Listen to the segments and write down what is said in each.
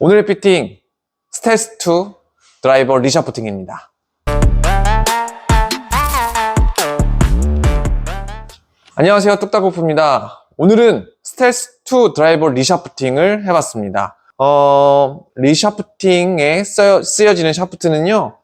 오늘의 피팅 스텔스2 드라이버 리샤프팅입니다. 안녕하세요 뚝딱고프입니다. 오늘은 스텔스2 드라이버 리샤프팅을 해봤습니다. 어, 리샤프팅에 쓰여, 쓰여지는 샤프트는요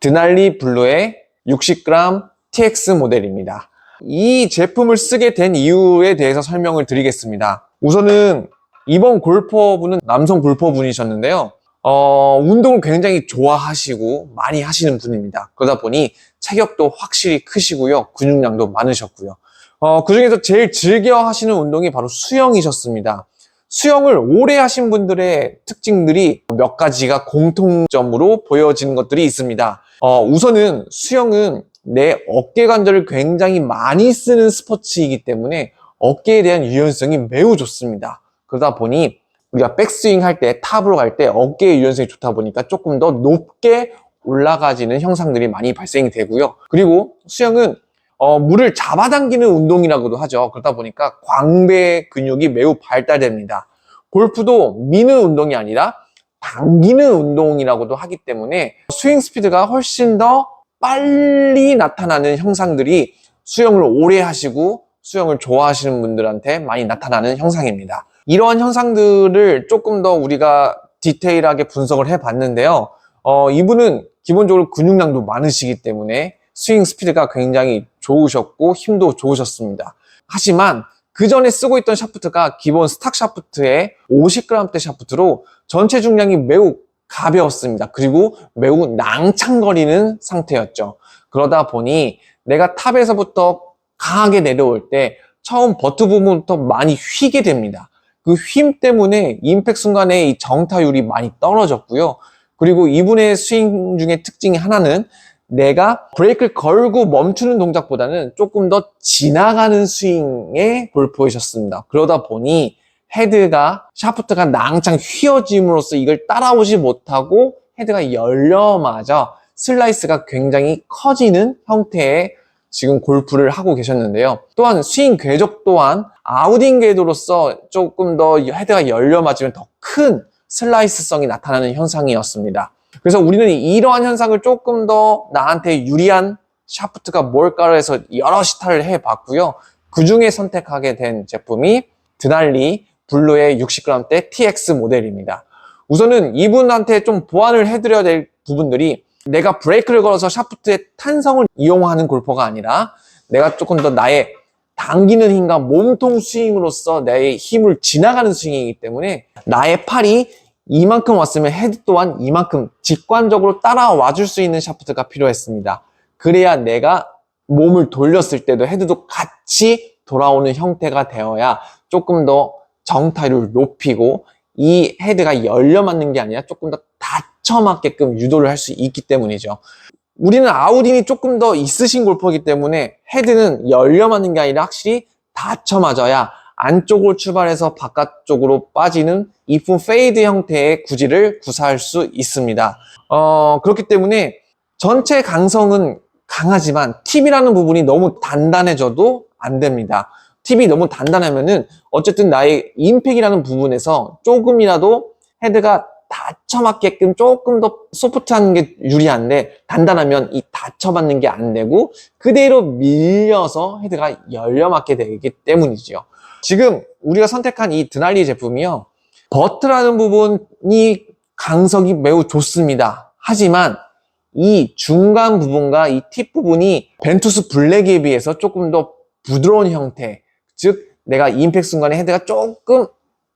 드날리 블루의 60g TX 모델입니다. 이 제품을 쓰게 된 이유에 대해서 설명을 드리겠습니다. 우선은 이번 골퍼분은 남성 골퍼분이셨는데요. 어, 운동을 굉장히 좋아하시고 많이 하시는 분입니다. 그러다 보니 체격도 확실히 크시고요. 근육량도 많으셨고요. 어, 그 중에서 제일 즐겨 하시는 운동이 바로 수영이셨습니다. 수영을 오래 하신 분들의 특징들이 몇 가지가 공통점으로 보여지는 것들이 있습니다. 어, 우선은 수영은 내 어깨 관절을 굉장히 많이 쓰는 스포츠이기 때문에 어깨에 대한 유연성이 매우 좋습니다. 그러다 보니 우리가 백스윙 할 때, 탑으로 갈 때 어깨의 유연성이 좋다 보니까 조금 더 높게 올라가지는 형상들이 많이 발생이 되고요. 그리고 수영은 어, 물을 잡아당기는 운동이라고도 하죠. 그러다 보니까 광배 근육이 매우 발달됩니다. 골프도 미는 운동이 아니라 당기는 운동이라고도 하기 때문에 스윙 스피드가 훨씬 더 빨리 나타나는 형상들이 수영을 오래 하시고 수영을 좋아하시는 분들한테 많이 나타나는 형상입니다. 이러한 형상들을 조금 더 우리가 디테일하게 분석을 해 봤는데요. 어, 이분은 기본적으로 근육량도 많으시기 때문에 스윙 스피드가 굉장히 좋으셨고 힘도 좋으셨습니다. 하지만 그 전에 쓰고 있던 샤프트가 기본 스탁 샤프트의 50g대 샤프트로 전체 중량이 매우 가벼웠습니다. 그리고 매우 낭창거리는 상태였죠. 그러다 보니 내가 탑에서부터 강하게 내려올 때 처음 버트 부분부터 많이 휘게 됩니다. 그 휨 때문에 임팩 순간에 이 정타율이 많이 떨어졌고요. 그리고 이분의 스윙 중에 특징이 하나는 내가 브레이크를 걸고 멈추는 동작보다는 조금 더 지나가는 스윙에 골프이셨습니다. 그러다 보니 헤드가 샤프트가 낭창 휘어짐으로써 이걸 따라오지 못하고 헤드가 열려마자 슬라이스가 굉장히 커지는 형태의 지금 골프를 하고 계셨는데요. 또한 스윙 궤적 또한 아웃인 궤도로서 조금 더 헤드가 열려 맞으면 더 큰 슬라이스성이 나타나는 현상이었습니다. 그래서 우리는 이러한 현상을 조금 더 나한테 유리한 샤프트가 뭘까 해서 여러 시타를 해봤고요. 그 중에 선택하게 된 제품이 드날리 블루의 60g대 TX 모델입니다. 우선은 이분한테 좀 보완을 해드려야 될 부분들이 내가 브레이크를 걸어서 샤프트의 탄성을 이용하는 골퍼가 아니라 내가 조금 더 나의 당기는 힘과 몸통 스윙으로서 나의 힘을 지나가는 스윙이기 때문에 나의 팔이 이만큼 왔으면 헤드 또한 이만큼 직관적으로 따라와 줄 수 있는 샤프트가 필요했습니다. 그래야 내가 몸을 돌렸을 때도 헤드도 같이 돌아오는 형태가 되어야 조금 더 정타율을 높이고 이 헤드가 열려 맞는 게 아니라 조금 더 닫혀 맞게끔 유도를 할 수 있기 때문이죠. 우리는 아웃인이 조금 더 있으신 골퍼이기 때문에 헤드는 열려 맞는 게 아니라 확실히 닫혀 맞아야 안쪽으로 출발해서 바깥쪽으로 빠지는 이쁜 페이드 형태의 구질을 구사할 수 있습니다. 어, 그렇기 때문에 전체 강성은 강하지만 팁이라는 부분이 너무 단단해져도 안 됩니다. 팁이 너무 단단하면은 어쨌든 나의 임팩이라는 부분에서 조금이라도 헤드가 닫혀 맞게끔 조금 더 소프트한 게 유리한데 단단하면 이 닫혀 맞는 게 안 되고 그대로 밀려서 헤드가 열려 맞게 되기 때문이죠. 지금 우리가 선택한 이 드날리 제품이요. 버트라는 부분이 강석이 매우 좋습니다. 하지만 이 중간 부분과 이 팁 부분이 벤투스 블랙에 비해서 조금 더 부드러운 형태, 즉 내가 임팩 순간에 헤드가 조금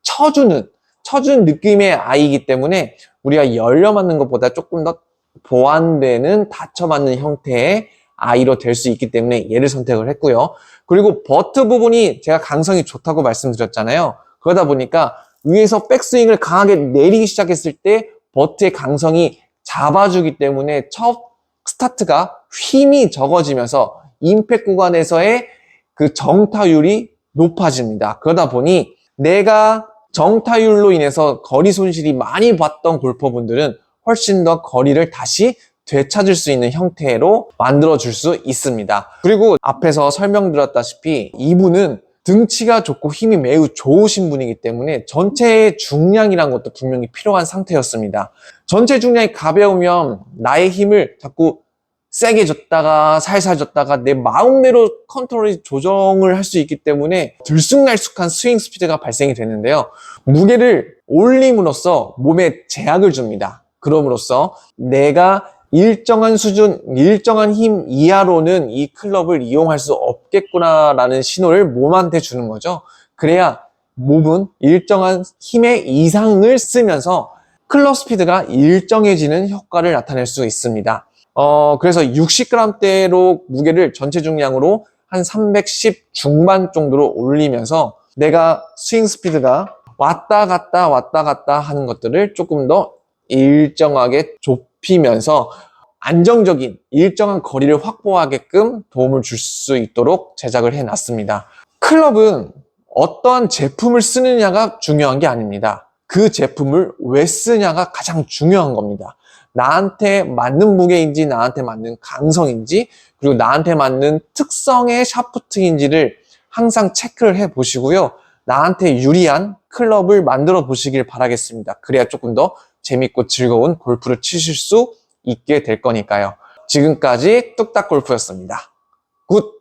쳐주는 쳐준 느낌의 아이이기 때문에 우리가 열려 맞는 것보다 조금 더 보완되는 닫혀 맞는 형태의 아이로 될 수 있기 때문에 얘를 선택을 했고요. 그리고 버트 부분이 제가 강성이 좋다고 말씀드렸잖아요. 그러다 보니까 위에서 백스윙을 강하게 내리기 시작했을 때 버트의 강성이 잡아주기 때문에 첫 스타트가 힘이 적어지면서 임팩 구간에서의 그 정타율이 높아집니다. 그러다 보니 내가 정타율로 인해서 거리 손실이 많이 봤던 골퍼분들은 훨씬 더 거리를 다시 되찾을 수 있는 형태로 만들어 줄 수 있습니다. 그리고 앞에서 설명드렸다시피 이분은 등치가 좋고 힘이 매우 좋으신 분이기 때문에 전체 중량이란 것도 분명히 필요한 상태였습니다. 전체 중량이 가벼우면 나의 힘을 자꾸 세게 줬다가 살살 줬다가 내 마음대로 컨트롤이 조정을 할 수 있기 때문에 들쑥날쑥한 스윙 스피드가 발생이 되는데요. 무게를 올림으로써 몸에 제약을 줍니다. 그럼으로써 내가 일정한 수준, 일정한 힘 이하로는 이 클럽을 이용할 수 없겠구나라는 신호를 몸한테 주는 거죠. 그래야 몸은 일정한 힘의 이상을 쓰면서 클럽 스피드가 일정해지는 효과를 나타낼 수 있습니다. 어, 그래서 60g대로 무게를 전체 중량으로 한 310 중반 정도로 올리면서 내가 스윙 스피드가 왔다 갔다 왔다 갔다 하는 것들을 조금 더 일정하게 좁히면서 안정적인 일정한 거리를 확보하게끔 도움을 줄 수 있도록 제작을 해 놨습니다. 클럽은 어떠한 제품을 쓰느냐가 중요한 게 아닙니다. 그 제품을 왜 쓰냐가 가장 중요한 겁니다. 나한테 맞는 무게인지, 나한테 맞는 강성인지, 그리고 나한테 맞는 특성의 샤프트인지를 항상 체크를 해 보시고요. 나한테 유리한 클럽을 만들어 보시길 바라겠습니다. 그래야 조금 더 재밌고 즐거운 골프를 치실 수 있게 될 거니까요. 지금까지 뚝딱 골프였습니다. 굿!